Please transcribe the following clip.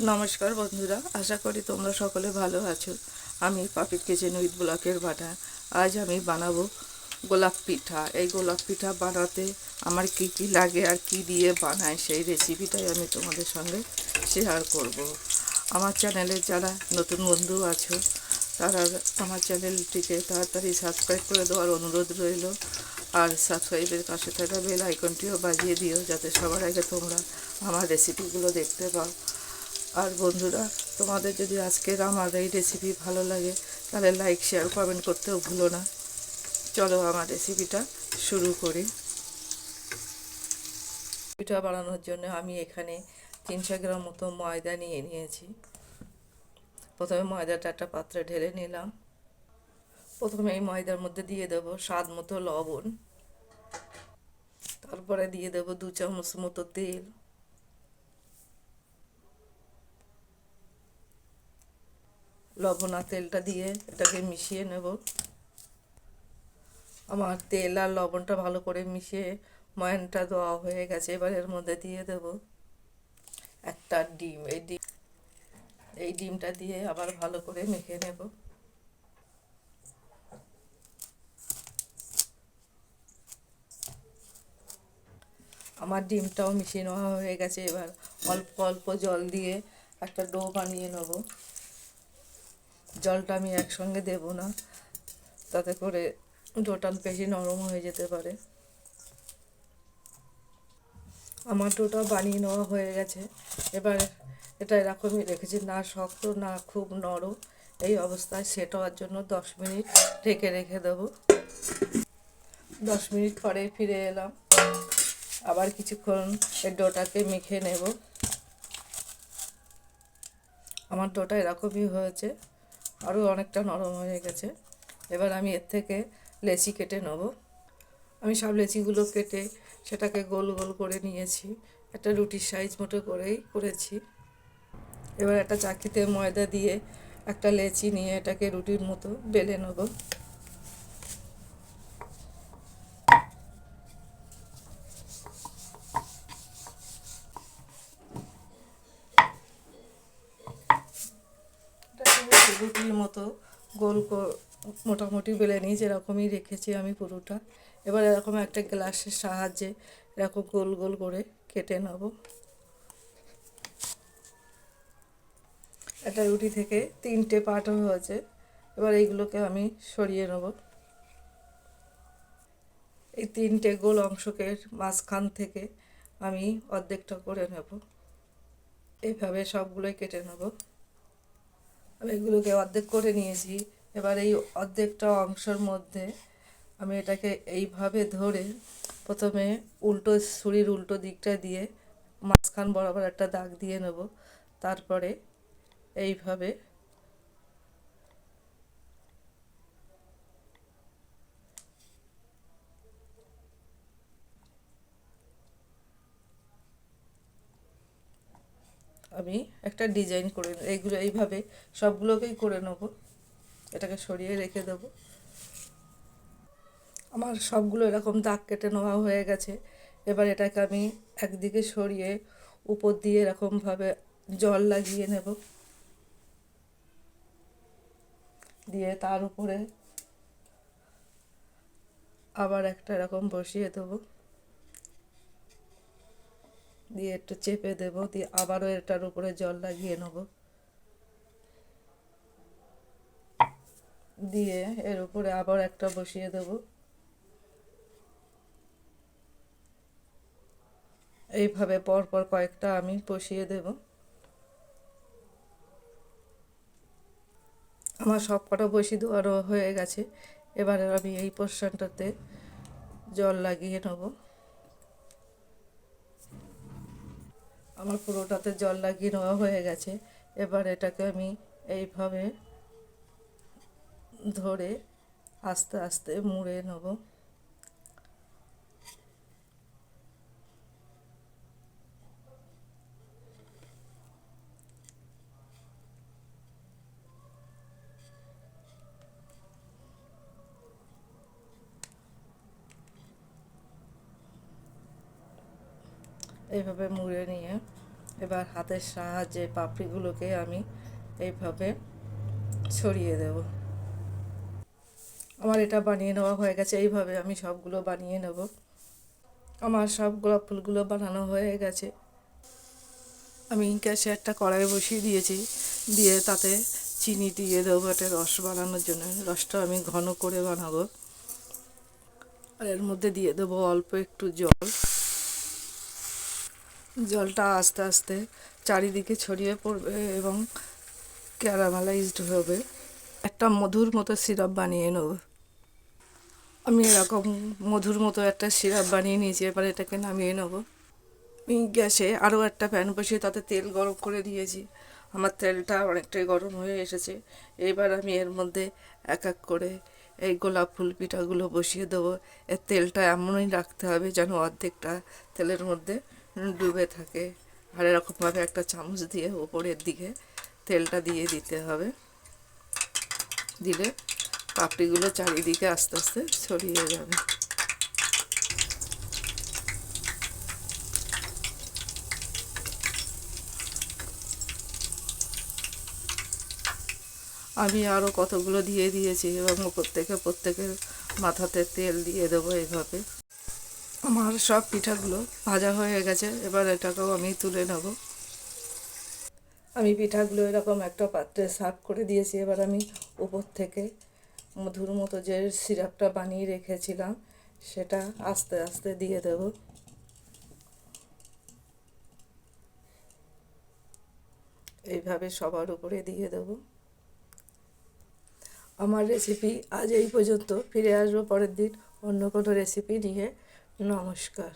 নমস্কার বন্ধুরা, আশা করি তোমরা সকলে ভালো আছো। আমি পাপির কিচেন উইথ ব্লকের বাটা, আজ আমি বানাবো গোলাপ পিঠা। এই গোলাপ পিঠা বানাতে আমার কি কি লাগে আর কি দিয়ে বানায় সেই রেসিপিটাই আমি তোমাদের সঙ্গে শেয়ার করব। আমার চ্যানেলে যারা নতুন বন্ধু আছো, তারা আমার চ্যানেলটিকে তাড়াতাড়ি সাবস্ক্রাইব করে দেওয়ার অনুরোধ রইল। আর সাবস্ক্রাইবের পাশে থাকা বেল আইকনটিও বাজিয়ে দিও, যাতে সবার আগে তোমরা আমার রেসিপিগুলো দেখতে পাও। আর বন্ধুরা, তোমাদের যদি আজকের আমার এই রেসিপি ভালো লাগে, তাহলে লাইক শেয়ার কমেন্ট করতেও ভুলো না। চলো আমার রেসিপিটা শুরু করি। পিঠা বানানোর জন্য আমি এখানে তিনশো গ্রাম মতো ময়দা নিয়ে নিয়েছি। প্রথমে ময়দাটা একটা পাত্রে ঢেলে নিলাম। প্রথমে এই ময়দার মধ্যে দিয়ে দেবো স্বাদ মতো লবণ। তারপরে দিয়ে দেবো দু চামচ মতো তেল। লবণ আর তেলটা দিয়ে এটাকে মিশিয়ে নেব। আমার তেল আর লবণটা ভালো করে মিশিয়ে ময়ানটা দেওয়া হয়ে গেছে, এবার এর মধ্যে দিয়ে দেব একটা ডিম। এই ডিম, এই ডিমটা দিয়ে আবার ভালো করে মেখে নেব। আমার ডিমটাও মিশিয়ে নেওয়া হয়ে গেছে, এবার অল্প অল্প জল দিয়ে একটা ডো বানিয়ে নেব। জলটা আমি একসঙ্গে দেব না। তাতে করে ডোটা বেশি নরম হয়ে যেতে পারে। আমার ডোটা বানিয়ে নেওয়া হয়ে গেছে। এবার এটা এরকমই রেখেছি, না শক্ত, না খুব নরম। এই অবস্থায় সেট হওয়ার জন্য দশ মিনিট ঢেকে রেখে দেব। দশ মিনিট পরে ফিরে এলাম। আবার কিছুক্ষণ এই ডোটাকে মেখে নেব। আমার ডোটা এরকমই হয়েছে। আরও অনেকটা নরম হয়ে গেছে। এবার আমি এর থেকে লেচি কেটে নেব। আমি সব লেচিগুলো কেটে সেটাকে গোল গোল করে নিয়েছি। একটা রুটির সাইজ মতো করেই করেছি। এবার একটা চাকিতে ময়দা দিয়ে একটা লেচি নিয়ে এটাকে রুটির মতো বেলে নেব রুটির মতো গোল মোটামুটি বেলে নিই, যেরকমই রেখেছি আমি পুরোটা। এবার এরকম একটা গ্লাসের সাহায্যে এরকম গোল গোল করে কেটে নেব। একটা রুটি থেকে তিনটে পাট হয়েছে। এবার এইগুলোকে আমি সরিয়ে নেব। এই তিনটে গোল অংশকে মাঝখান থেকে আমি অর্ধেকটা করে নেব। এইভাবে সবগুলোই কেটে নেব। আমি এগুলোকে অর্ধেক করে নিয়েছি। এবার এই অর্ধেকটা অংশের মধ্যে আমি এটাকে এইভাবে ধরে প্রথমে উল্টো ছুরির উল্টো দিকটা দিয়ে মাঝখান বরাবর একটা দাগ দিয়ে নেব। তারপরে এইভাবে আমি একটা ডিজাইন করে এইগুলো এইভাবে সবগুলোকেই করে নেব। এটাকে সরিয়ে রেখে দেবো। আমার সবগুলো এরকম দাগ কেটে নেওয়া হয়ে গেছে। এবার এটাকে আমি একদিকে সরিয়ে উপর দিয়ে এরকমভাবে জল লাগিয়ে নেব। দিয়ে তার উপরে আবার একটা এরকম বসিয়ে দেবো। দিয়ে একটু চেপে দেব, দিয়ে আবারও এটার উপরে জল লাগিয়ে নেব। দিয়ে এর উপরে আবার একটা বসিয়ে দেব। এইভাবে পরপর কয়েকটা আমি বসিয়ে দেব। আমার সব কটা বসিয়ে দেওয়ারও হয়ে গেছে। এবারে আমি এই পোর্শনটাতে জল লাগিয়ে নেব। আমার পুরোটাতে জল লাগিয়ে নেওয়া হয়ে গেছে। এবার এটাকে আমি এইভাবে ধরে আস্তে আস্তে মুড়ে নেব। এইভাবে মুড়ে নিয়ে এবার হাতের সাহায্যে পাপড়িগুলোকে আমি এইভাবে ছড়িয়ে দেব। আমার এটা বানিয়ে নেওয়া হয়ে গেছে, এইভাবে আমি সবগুলো বানিয়ে নেব। আমার সব গোলাপ ফুলগুলো বানানো হয়ে গেছে। আমি গ্যাসে একটা কড়াই বসিয়ে দিয়েছি, দিয়ে তাতে চিনি দিয়ে দেবো একটা রস বানানোর জন্য। রসটা আমি ঘন করে বানাবো। আর এর মধ্যে দিয়ে দেবো অল্প একটু জল। জলটা আস্তে আস্তে চারিদিকে ছড়িয়ে পড়বে এবং ক্যারামেলাইজড হবে। একটা মধুর মতো সিরাপ বানিয়ে নেব। আমি এরকম মধুর মতো একটা সিরাপ বানিয়ে নিয়েছি, এবার এটাকে নামিয়ে নেব। আমি গ্যাসে আরও একটা প্যান বসিয়ে তাতে তেল গরম করে দিয়েছি। আমার তেলটা অনেকটাই গরম হয়ে এসেছে। এবার আমি এর মধ্যে এক এক করে এই গোলাপ ফুল পিঠাগুলো বসিয়ে দেবো। এর তেলটা এমনই রাখতে হবে যেন অর্ধেকটা তেলের মধ্যে ডুবে থাকে। আর এরকমভাবে একটা চামচ দিয়ে ওপরের দিকে তেলটা দিয়ে দিতে হবে। দিলে পাপড়িগুলো চারিদিকে আস্তে আস্তে ছড়িয়ে যাবে। আমি আরও কতগুলো দিয়ে দিয়েছি এবং প্রত্যেকে প্রত্যেকের মাথাতে তেল দিয়ে দেবো এইভাবে আমার সব পিঠাগুলো ভাজা হয়ে গেছে। এবার এটাকেও আমি তুলে নেব। আমি পিঠাগুলো এরকম একটা পাত্রে সার্ভ করে দিয়েছি। এবার আমি উপর থেকে মধুর মতো যে সিরাপটা বানিয়ে রেখেছিলাম, সেটা আস্তে আস্তে দিয়ে দেব। এইভাবে সবার উপরে দিয়ে দেবো। আমার রেসিপি আজ এই পর্যন্ত। ফিরে আসব পরের দিন অন্য কোনো রেসিপি নিয়ে। নমস্কার